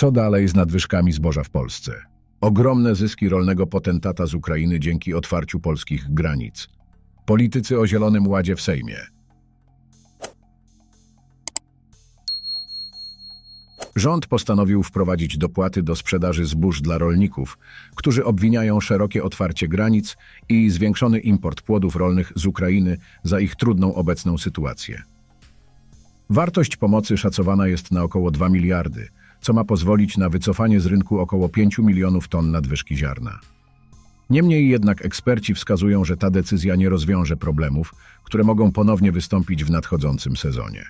Co dalej z nadwyżkami zboża w Polsce? Ogromne zyski rolnego potentata z Ukrainy dzięki otwarciu polskich granic. Politycy o Zielonym Ładzie w Sejmie. Rząd postanowił wprowadzić dopłaty do sprzedaży zbóż dla rolników, którzy obwiniają szerokie otwarcie granic i zwiększony import płodów rolnych z Ukrainy za ich trudną obecną sytuację. Wartość pomocy szacowana jest na około 2 miliardy, co ma pozwolić na wycofanie z rynku około 5 milionów ton nadwyżki ziarna. Niemniej jednak eksperci wskazują, że ta decyzja nie rozwiąże problemów, które mogą ponownie wystąpić w nadchodzącym sezonie.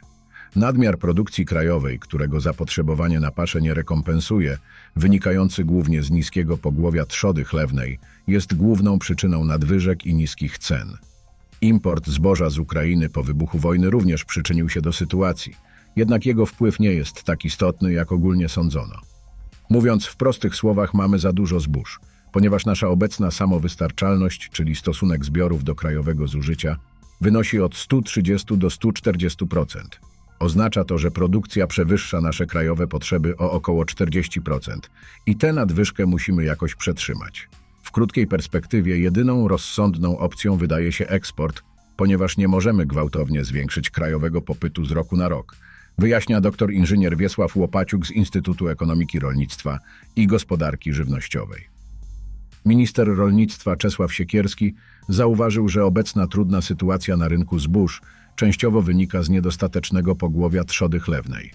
Nadmiar produkcji krajowej, którego zapotrzebowanie na paszę nie rekompensuje, wynikający głównie z niskiego pogłowia trzody chlewnej, jest główną przyczyną nadwyżek i niskich cen. Import zboża z Ukrainy po wybuchu wojny również przyczynił się do sytuacji, jednak jego wpływ nie jest tak istotny, jak ogólnie sądzono. Mówiąc w prostych słowach, mamy za dużo zbóż, ponieważ nasza obecna samowystarczalność, czyli stosunek zbiorów do krajowego zużycia, wynosi od 130 do 140%. Oznacza to, że produkcja przewyższa nasze krajowe potrzeby o około 40% i tę nadwyżkę musimy jakoś przetrzymać. W krótkiej perspektywie jedyną rozsądną opcją wydaje się eksport, ponieważ nie możemy gwałtownie zwiększyć krajowego popytu z roku na rok, wyjaśnia dr inżynier Wiesław Łopaciuk z Instytutu Ekonomiki Rolnictwa i Gospodarki Żywnościowej. Minister rolnictwa Czesław Siekierski zauważył, że obecna trudna sytuacja na rynku zbóż częściowo wynika z niedostatecznego pogłowia trzody chlewnej.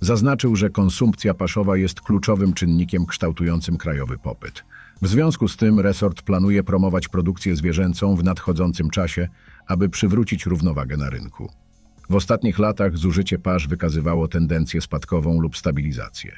Zaznaczył, że konsumpcja paszowa jest kluczowym czynnikiem kształtującym krajowy popyt. W związku z tym resort planuje promować produkcję zwierzęcą w nadchodzącym czasie, aby przywrócić równowagę na rynku. W ostatnich latach zużycie pasz wykazywało tendencję spadkową lub stabilizację.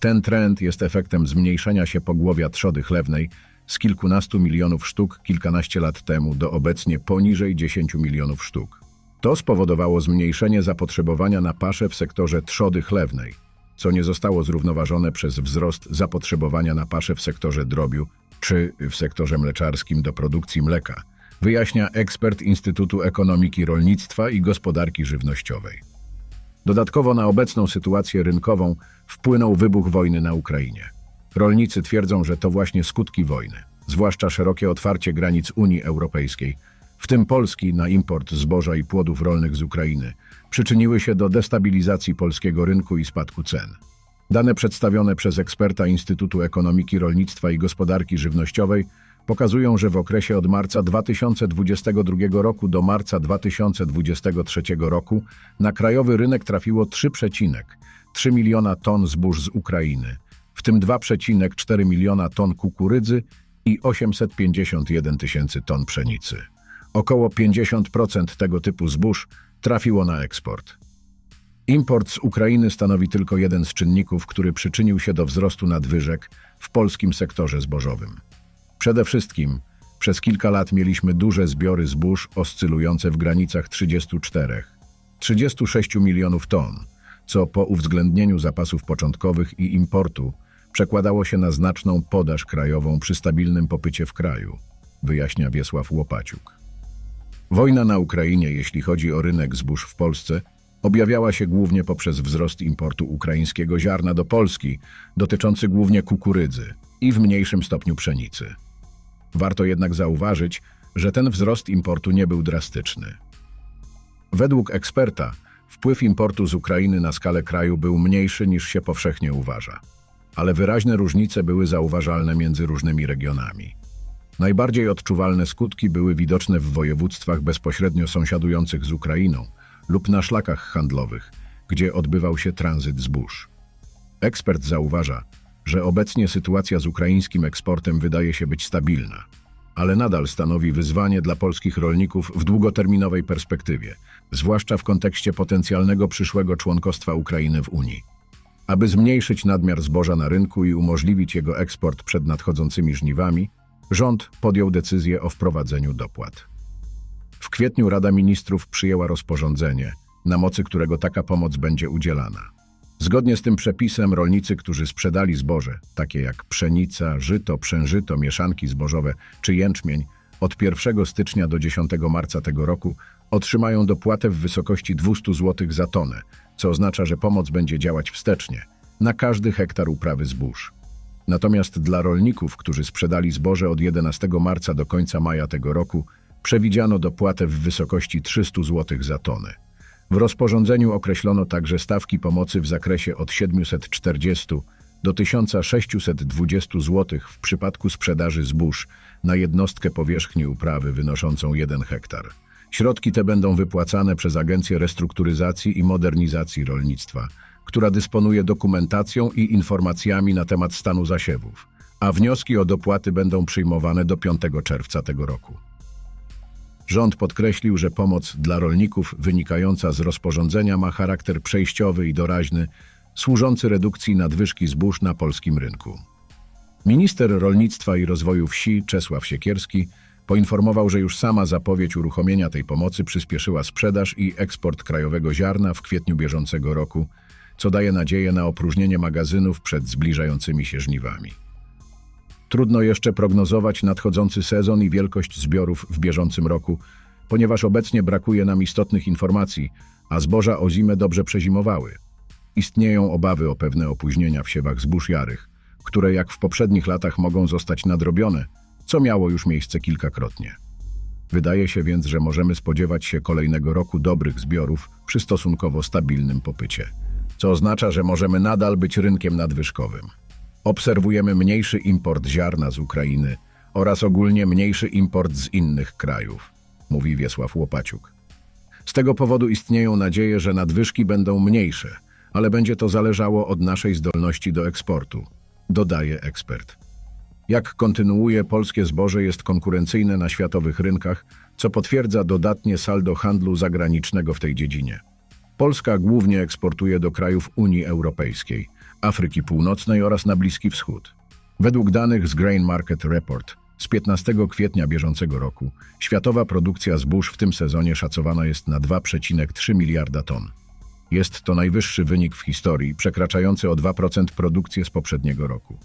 Ten trend jest efektem zmniejszenia się pogłowia trzody chlewnej z kilkunastu milionów sztuk kilkanaście lat temu do obecnie poniżej 10 milionów sztuk. To spowodowało zmniejszenie zapotrzebowania na paszę w sektorze trzody chlewnej, co nie zostało zrównoważone przez wzrost zapotrzebowania na paszę w sektorze drobiu czy w sektorze mleczarskim do produkcji mleka, wyjaśnia ekspert Instytutu Ekonomiki Rolnictwa i Gospodarki Żywnościowej. Dodatkowo na obecną sytuację rynkową wpłynął wybuch wojny na Ukrainie. Rolnicy twierdzą, że to właśnie skutki wojny, zwłaszcza szerokie otwarcie granic Unii Europejskiej, w tym Polski na import zboża i płodów rolnych z Ukrainy, przyczyniły się do destabilizacji polskiego rynku i spadku cen. Dane przedstawione przez eksperta Instytutu Ekonomiki Rolnictwa i Gospodarki Żywnościowej pokazują, że w okresie od marca 2022 roku do marca 2023 roku na krajowy rynek trafiło 3,3 miliona ton zbóż z Ukrainy, w tym 2,4 miliona ton kukurydzy i 851 tysięcy ton pszenicy. Około 50% tego typu zbóż trafiło na eksport. Import z Ukrainy stanowi tylko jeden z czynników, który przyczynił się do wzrostu nadwyżek w polskim sektorze zbożowym. Przede wszystkim przez kilka lat mieliśmy duże zbiory zbóż oscylujące w granicach 34-36 milionów ton, co po uwzględnieniu zapasów początkowych i importu przekładało się na znaczną podaż krajową przy stabilnym popycie w kraju, wyjaśnia Wiesław Łopaciuk. Wojna na Ukrainie, jeśli chodzi o rynek zbóż w Polsce, objawiała się głównie poprzez wzrost importu ukraińskiego ziarna do Polski, dotyczący głównie kukurydzy i w mniejszym stopniu pszenicy. Warto jednak zauważyć, że ten wzrost importu nie był drastyczny. Według eksperta, wpływ importu z Ukrainy na skalę kraju był mniejszy niż się powszechnie uważa, ale wyraźne różnice były zauważalne między różnymi regionami. Najbardziej odczuwalne skutki były widoczne w województwach bezpośrednio sąsiadujących z Ukrainą lub na szlakach handlowych, gdzie odbywał się tranzyt zbóż. Ekspert zauważa, że obecnie sytuacja z ukraińskim eksportem wydaje się być stabilna, ale nadal stanowi wyzwanie dla polskich rolników w długoterminowej perspektywie, zwłaszcza w kontekście potencjalnego przyszłego członkostwa Ukrainy w Unii. Aby zmniejszyć nadmiar zboża na rynku i umożliwić jego eksport przed nadchodzącymi żniwami, rząd podjął decyzję o wprowadzeniu dopłat. W kwietniu Rada Ministrów przyjęła rozporządzenie, na mocy którego taka pomoc będzie udzielana. Zgodnie z tym przepisem rolnicy, którzy sprzedali zboże, takie jak pszenica, żyto, przężyto, mieszanki zbożowe czy jęczmień, od 1 stycznia do 10 marca tego roku otrzymają dopłatę w wysokości 200 zł za tonę, co oznacza, że pomoc będzie działać wstecznie, na każdy hektar uprawy zbóż. Natomiast dla rolników, którzy sprzedali zboże od 11 marca do końca maja tego roku, przewidziano dopłatę w wysokości 300 zł za tonę. W rozporządzeniu określono także stawki pomocy w zakresie od 740 do 1620 zł w przypadku sprzedaży zbóż na jednostkę powierzchni uprawy wynoszącą 1 hektar. Środki te będą wypłacane przez Agencję Restrukturyzacji i Modernizacji Rolnictwa, która dysponuje dokumentacją i informacjami na temat stanu zasiewów, a wnioski o dopłaty będą przyjmowane do 5 czerwca tego roku. Rząd podkreślił, że pomoc dla rolników wynikająca z rozporządzenia ma charakter przejściowy i doraźny, służący redukcji nadwyżki zbóż na polskim rynku. Minister Rolnictwa i Rozwoju Wsi Czesław Siekierski poinformował, że już sama zapowiedź uruchomienia tej pomocy przyspieszyła sprzedaż i eksport krajowego ziarna w kwietniu bieżącego roku, co daje nadzieję na opróżnienie magazynów przed zbliżającymi się żniwami. Trudno jeszcze prognozować nadchodzący sezon i wielkość zbiorów w bieżącym roku, ponieważ obecnie brakuje nam istotnych informacji, a zboża o zimę dobrze przezimowały. Istnieją obawy o pewne opóźnienia w siewach zbóż jarych, które jak w poprzednich latach mogą zostać nadrobione, co miało już miejsce kilkakrotnie. Wydaje się więc, że możemy spodziewać się kolejnego roku dobrych zbiorów przy stosunkowo stabilnym popycie, co oznacza, że możemy nadal być rynkiem nadwyżkowym. Obserwujemy mniejszy import ziarna z Ukrainy oraz ogólnie mniejszy import z innych krajów, mówi Wiesław Łopaciuk. Z tego powodu istnieją nadzieje, że nadwyżki będą mniejsze, ale będzie to zależało od naszej zdolności do eksportu, dodaje ekspert. Jak kontynuuje, polskie zboże jest konkurencyjne na światowych rynkach, co potwierdza dodatnie saldo handlu zagranicznego w tej dziedzinie. Polska głównie eksportuje do krajów Unii Europejskiej, Afryki Północnej oraz na Bliski Wschód. Według danych z Grain Market Report z 15 kwietnia bieżącego roku światowa produkcja zbóż w tym sezonie szacowana jest na 2,3 miliarda ton. Jest to najwyższy wynik w historii, przekraczający o 2% produkcję z poprzedniego roku.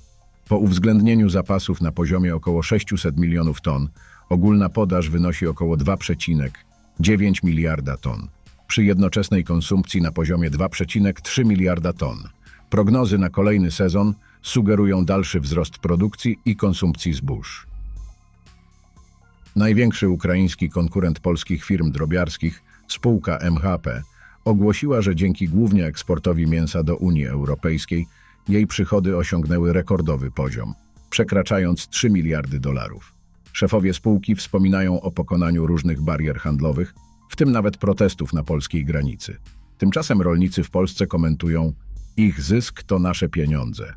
Po uwzględnieniu zapasów na poziomie około 600 milionów ton, ogólna podaż wynosi około 2,9 miliarda ton, przy jednoczesnej konsumpcji na poziomie 2,3 miliarda ton. Prognozy na kolejny sezon sugerują dalszy wzrost produkcji i konsumpcji zbóż. Największy ukraiński konkurent polskich firm drobiarskich, spółka MHP, ogłosiła, że dzięki głównie eksportowi mięsa do Unii Europejskiej jej przychody osiągnęły rekordowy poziom, przekraczając 3 miliardy dolarów. Szefowie spółki wspominają o pokonaniu różnych barier handlowych, w tym nawet protestów na polskiej granicy. Tymczasem rolnicy w Polsce komentują: Ich zysk to nasze pieniądze.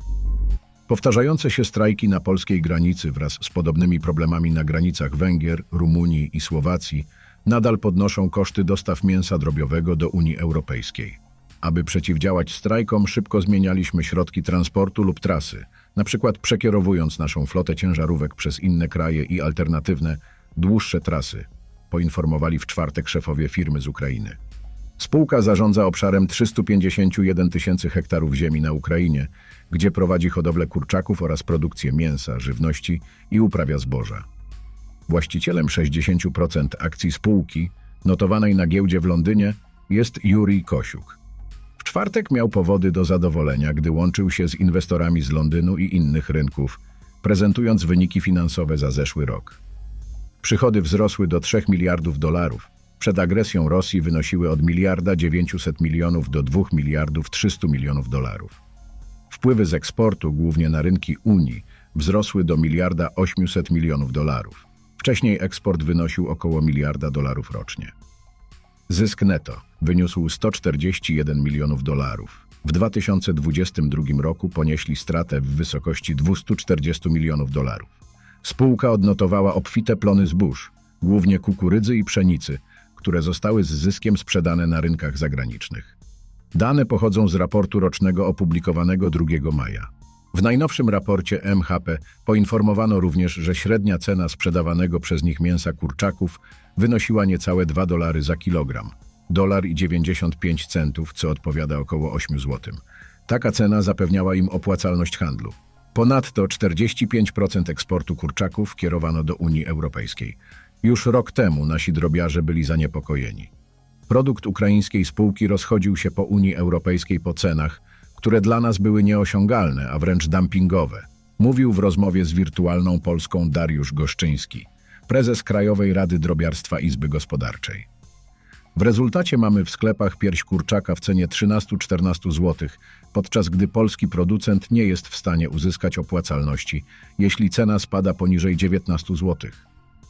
Powtarzające się strajki na polskiej granicy wraz z podobnymi problemami na granicach Węgier, Rumunii i Słowacji nadal podnoszą koszty dostaw mięsa drobiowego do Unii Europejskiej. Aby przeciwdziałać strajkom, szybko zmienialiśmy środki transportu lub trasy, na przykład przekierowując naszą flotę ciężarówek przez inne kraje i alternatywne, dłuższe trasy, poinformowali w czwartek szefowie firmy z Ukrainy. Spółka zarządza obszarem 351 tysięcy hektarów ziemi na Ukrainie, gdzie prowadzi hodowlę kurczaków oraz produkcję mięsa, żywności i uprawia zboża. Właścicielem 60% akcji spółki, notowanej na giełdzie w Londynie, jest Jurij Kosiuk. W czwartek miał powody do zadowolenia, gdy łączył się z inwestorami z Londynu i innych rynków, prezentując wyniki finansowe za zeszły rok. Przychody wzrosły do 3 miliardów dolarów. Przed agresją Rosji wynosiły od miliarda 900 milionów do 2 miliardów 300 milionów dolarów. Wpływy z eksportu, głównie na rynki Unii, wzrosły do miliarda 800 milionów dolarów. Wcześniej eksport wynosił około miliarda dolarów rocznie. Zysk netto wyniósł 141 milionów dolarów. W 2022 roku ponieśli stratę w wysokości 240 milionów dolarów. Spółka odnotowała obfite plony zbóż, głównie kukurydzy i pszenicy, które zostały z zyskiem sprzedane na rynkach zagranicznych. Dane pochodzą z raportu rocznego opublikowanego 2 maja. W najnowszym raporcie MHP poinformowano również, że średnia cena sprzedawanego przez nich mięsa kurczaków wynosiła niecałe 2 dolary za kilogram, dolar i 95 centów, co odpowiada około 8 zł. Taka cena zapewniała im opłacalność handlu. Ponadto 45% eksportu kurczaków kierowano do Unii Europejskiej. Już rok temu nasi drobiarze byli zaniepokojeni. Produkt ukraińskiej spółki rozchodził się po Unii Europejskiej po cenach, które dla nas były nieosiągalne, a wręcz dumpingowe. Mówił w rozmowie z wirtualną Polską Dariusz Goszczyński, prezes Krajowej Rady Drobiarstwa Izby Gospodarczej. W rezultacie mamy w sklepach pierś kurczaka w cenie 13-14 zł, podczas gdy polski producent nie jest w stanie uzyskać opłacalności, jeśli cena spada poniżej 19 zł.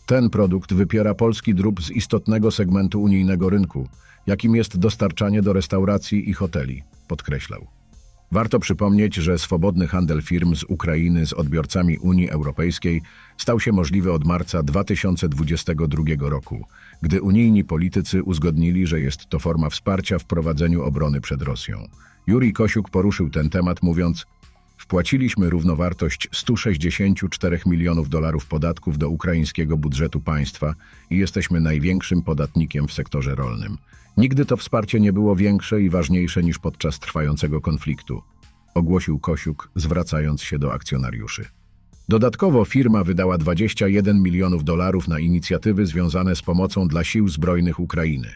Ten produkt wypiera polski drób z istotnego segmentu unijnego rynku, jakim jest dostarczanie do restauracji i hoteli, podkreślał. Warto przypomnieć, że swobodny handel firm z Ukrainy z odbiorcami Unii Europejskiej stał się możliwy od marca 2022 roku, gdy unijni politycy uzgodnili, że jest to forma wsparcia w prowadzeniu obrony przed Rosją. Jurij Kosiuk poruszył ten temat, mówiąc: Wpłaciliśmy równowartość 164 milionów dolarów podatków do ukraińskiego budżetu państwa i jesteśmy największym podatnikiem w sektorze rolnym. Nigdy to wsparcie nie było większe i ważniejsze niż podczas trwającego konfliktu, ogłosił Kosiuk, zwracając się do akcjonariuszy. Dodatkowo firma wydała 21 milionów dolarów na inicjatywy związane z pomocą dla sił zbrojnych Ukrainy.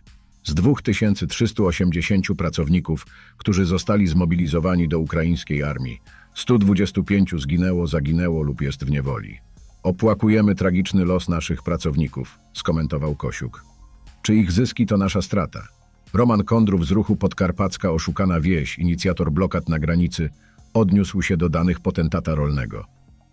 Z 2380 pracowników, którzy zostali zmobilizowani do ukraińskiej armii, 125 zginęło, zaginęło lub jest w niewoli. Opłakujemy tragiczny los naszych pracowników, skomentował Kosiuk. Czy ich zyski to nasza strata? Roman Kondrów z ruchu Podkarpacka Oszukana Wieś, inicjator blokad na granicy, odniósł się do danych potentata rolnego.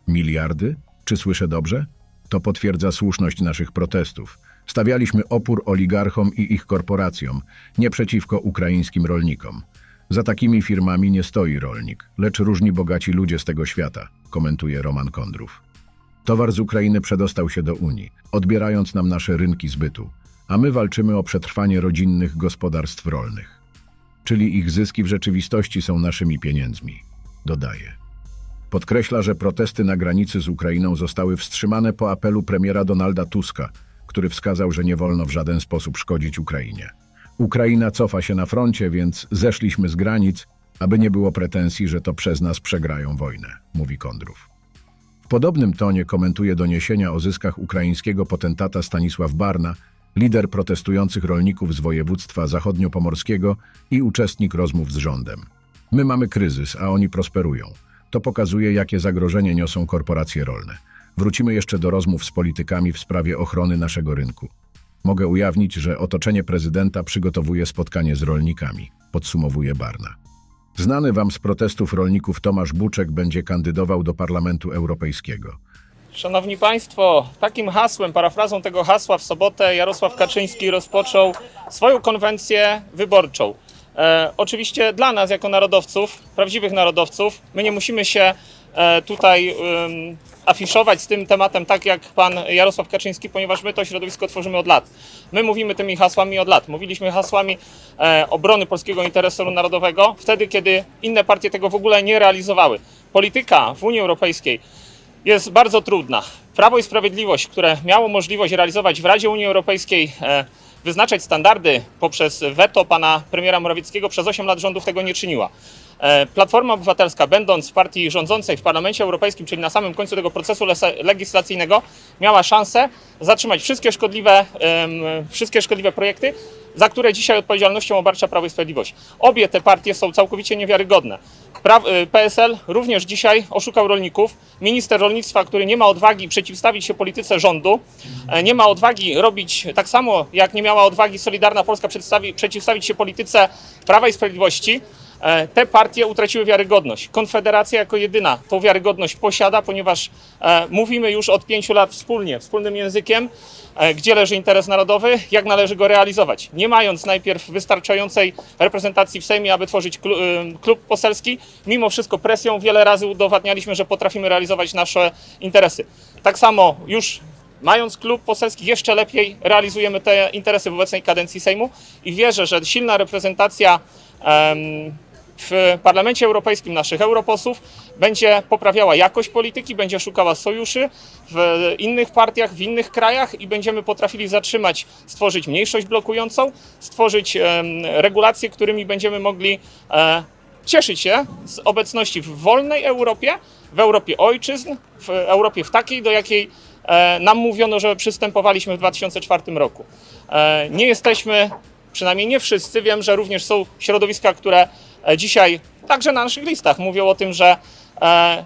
Miliardy? Czy słyszę dobrze? To potwierdza słuszność naszych protestów. Stawialiśmy opór oligarchom i ich korporacjom, nie przeciwko ukraińskim rolnikom. Za takimi firmami nie stoi rolnik, lecz różni bogaci ludzie z tego świata, komentuje Roman Kondrów. Towar z Ukrainy przedostał się do Unii, odbierając nam nasze rynki zbytu, a my walczymy o przetrwanie rodzinnych gospodarstw rolnych. Czyli ich zyski w rzeczywistości są naszymi pieniędzmi, dodaje. Podkreśla, że protesty na granicy z Ukrainą zostały wstrzymane po apelu premiera Donalda Tuska, który wskazał, że nie wolno w żaden sposób szkodzić Ukrainie. Ukraina cofa się na froncie, więc zeszliśmy z granic, aby nie było pretensji, że to przez nas przegrają wojnę, mówi Kondrów. W podobnym tonie komentuje doniesienia o zyskach ukraińskiego potentata Stanisław Barna, lider protestujących rolników z województwa zachodniopomorskiego i uczestnik rozmów z rządem. My mamy kryzys, a oni prosperują. To pokazuje, jakie zagrożenie niosą korporacje rolne. Wrócimy jeszcze do rozmów z politykami w sprawie ochrony naszego rynku. Mogę ujawnić, że otoczenie prezydenta przygotowuje spotkanie z rolnikami, podsumowuje Barna. Znany wam z protestów rolników Tomasz Buczek będzie kandydował do Parlamentu Europejskiego. Szanowni Państwo, takim hasłem, parafrazą tego hasła w sobotę Jarosław Kaczyński rozpoczął swoją konwencję wyborczą. E, oczywiście dla nas, jako narodowców, prawdziwych narodowców, my nie musimy się tutaj ym, afiszować z tym tematem tak jak pan Jarosław Kaczyński, ponieważ my to środowisko tworzymy od lat. My mówimy tymi hasłami od lat. Mówiliśmy hasłami e, obrony polskiego interesu narodowego wtedy, kiedy inne partie tego w ogóle nie realizowały. Polityka w Unii Europejskiej jest bardzo trudna. Prawo i Sprawiedliwość, które miało możliwość realizować w Radzie Unii Europejskiej, e, wyznaczać standardy poprzez weto pana premiera Morawieckiego, przez 8 lat rządów tego nie czyniła. E, Platforma Obywatelska, będąc w partii rządzącej w Parlamencie Europejskim, czyli na samym końcu tego procesu legislacyjnego, miała szansę zatrzymać wszystkie szkodliwe, wszystkie szkodliwe projekty, za które dzisiaj odpowiedzialnością obarcza Prawo i Sprawiedliwość. Obie te partie są całkowicie niewiarygodne. PSL również dzisiaj oszukał rolników. Minister rolnictwa, który nie ma odwagi przeciwstawić się polityce rządu, e, nie ma odwagi robić tak samo, jak nie miała odwagi Solidarna Polska przeciwstawić się polityce Prawa i Sprawiedliwości, e, te partie utraciły wiarygodność. Konfederacja jako jedyna tą wiarygodność posiada, ponieważ e, mówimy już od pięciu lat wspólnie, wspólnym językiem, e, gdzie leży interes narodowy, jak należy go realizować. Nie mając najpierw wystarczającej reprezentacji w Sejmie, aby tworzyć klu- klub poselski, mimo wszystko presją wiele razy udowadnialiśmy, że potrafimy realizować nasze interesy. Tak samo już Mając klub poselski, jeszcze lepiej realizujemy te interesy w obecnej kadencji Sejmu i wierzę, że silna reprezentacja w Parlamencie Europejskim naszych europosłów będzie poprawiała jakość polityki, będzie szukała sojuszy w innych partiach, w innych krajach i będziemy potrafili zatrzymać, stworzyć mniejszość blokującą, stworzyć regulacje, którymi będziemy mogli e, cieszyć się z obecności w wolnej Europie, w Europie ojczyzn, w Europie w takiej, do jakiej e, nam mówiono, że przystępowaliśmy w 2004 roku. E, nie jesteśmy, przynajmniej nie wszyscy, wiem, że również są środowiska, które dzisiaj także na naszych listach mówią o tym, że e,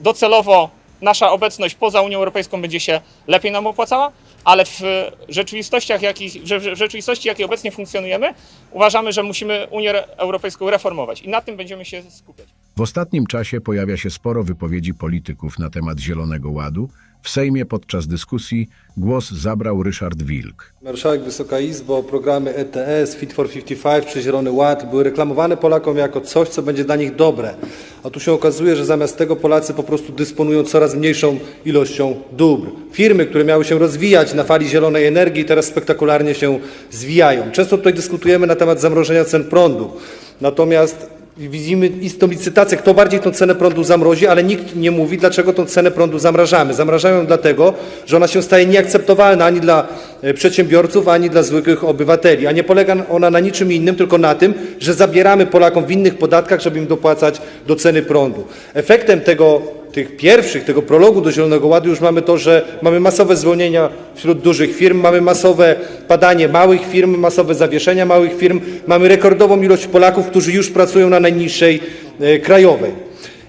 docelowo nasza obecność poza Unią Europejską będzie się lepiej nam opłacała, ale w rzeczywistościach, w rzeczywistości, jakiej obecnie funkcjonujemy, uważamy, że musimy Unię Europejską reformować i na tym będziemy się skupiać. W ostatnim czasie pojawia się sporo wypowiedzi polityków na temat Zielonego Ładu. W Sejmie podczas dyskusji głos zabrał Ryszard Wilk. Marszałek, Wysoka Izbo, programy ETS, Fit for 55 czy Zielony Ład były reklamowane Polakom jako coś, co będzie dla nich dobre. A tu się okazuje, że zamiast tego Polacy po prostu dysponują coraz mniejszą ilością dóbr. Firmy, które miały się rozwijać na fali zielonej energii, teraz spektakularnie się zwijają. Często tutaj dyskutujemy na temat zamrożenia cen prądu. Natomiast widzimy istną licytację, kto bardziej tą cenę prądu zamrozi, ale nikt nie mówi, dlaczego tą cenę prądu zamrażamy. Zamrażają ją dlatego, że ona się staje nieakceptowalna ani dla e, przedsiębiorców, ani dla zwykłych obywateli. A nie polega ona na niczym innym, tylko na tym, że zabieramy Polakom w innych podatkach, żeby im dopłacać do ceny prądu. Efektem tego tych pierwszych, tego prologu do Zielonego Ładu już mamy to, że mamy masowe zwolnienia wśród dużych firm, mamy masowe padanie małych firm, masowe zawieszenia małych firm, mamy rekordową ilość Polaków, którzy już pracują na najniższej e, krajowej.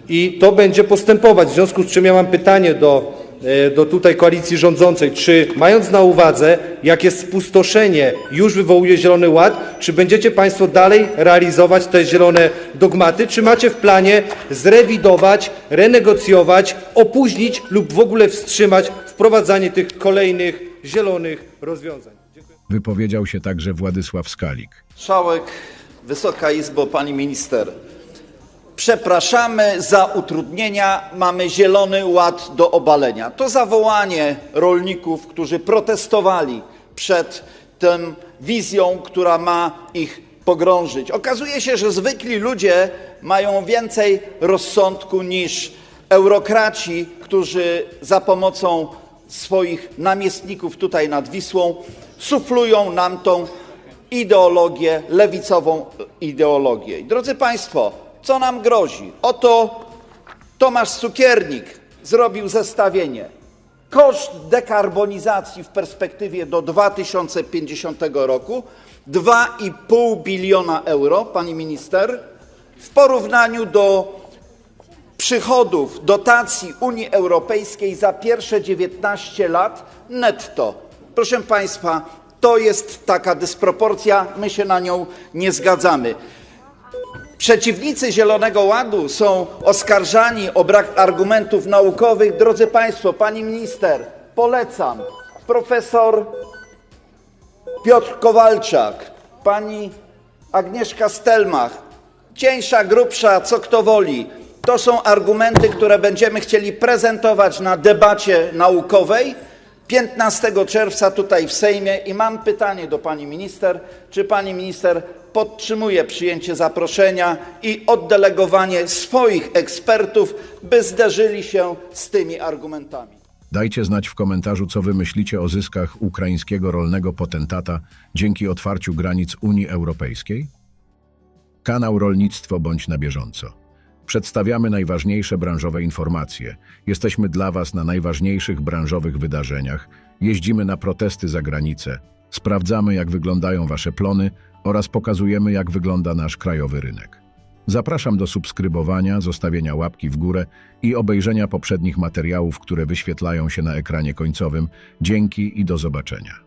I to będzie postępować, w związku z czym ja mam pytanie do, do tutaj koalicji rządzącej, czy mając na uwadze, jakie spustoszenie już wywołuje Zielony Ład, czy będziecie Państwo dalej realizować te zielone dogmaty, czy macie w planie zrewidować, renegocjować, opóźnić lub w ogóle wstrzymać wprowadzanie tych kolejnych zielonych rozwiązań? Dziękuję. Wypowiedział się także Władysław Skalik. Marszałek, Wysoka Izbo, Pani Minister. Przepraszamy za utrudnienia, mamy zielony ład do obalenia. To zawołanie rolników, którzy protestowali przed tą wizją, która ma ich pogrążyć. Okazuje się, że zwykli ludzie mają więcej rozsądku niż eurokraci, którzy za pomocą swoich namiestników tutaj nad Wisłą suflują nam tą ideologię, lewicową ideologię. I drodzy Państwo, co nam grozi? Oto Tomasz Cukiernik zrobił zestawienie. Koszt dekarbonizacji w perspektywie do 2050 roku 2,5 biliona euro, pani minister, w porównaniu do przychodów, dotacji Unii Europejskiej za pierwsze 19 lat netto. Proszę Państwa, to jest taka dysproporcja, my się na nią nie zgadzamy. Przeciwnicy Zielonego Ładu są oskarżani o brak argumentów naukowych. Drodzy Państwo, Pani Minister, polecam. Profesor Piotr Kowalczak, Pani Agnieszka Stelmach, cieńsza, grubsza, co kto woli. To są argumenty, które będziemy chcieli prezentować na debacie naukowej 15 czerwca tutaj w Sejmie i mam pytanie do pani minister, czy pani minister podtrzymuje przyjęcie zaproszenia i oddelegowanie swoich ekspertów, by zderzyli się z tymi argumentami. Dajcie znać w komentarzu, co wy myślicie o zyskach ukraińskiego rolnego potentata dzięki otwarciu granic Unii Europejskiej. Kanał Rolnictwo bądź na bieżąco. Przedstawiamy najważniejsze branżowe informacje. Jesteśmy dla Was na najważniejszych branżowych wydarzeniach. Jeździmy na protesty za granicę. Sprawdzamy, jak wyglądają Wasze plony oraz pokazujemy, jak wygląda nasz krajowy rynek. Zapraszam do subskrybowania, zostawienia łapki w górę i obejrzenia poprzednich materiałów, które wyświetlają się na ekranie końcowym. Dzięki i do zobaczenia.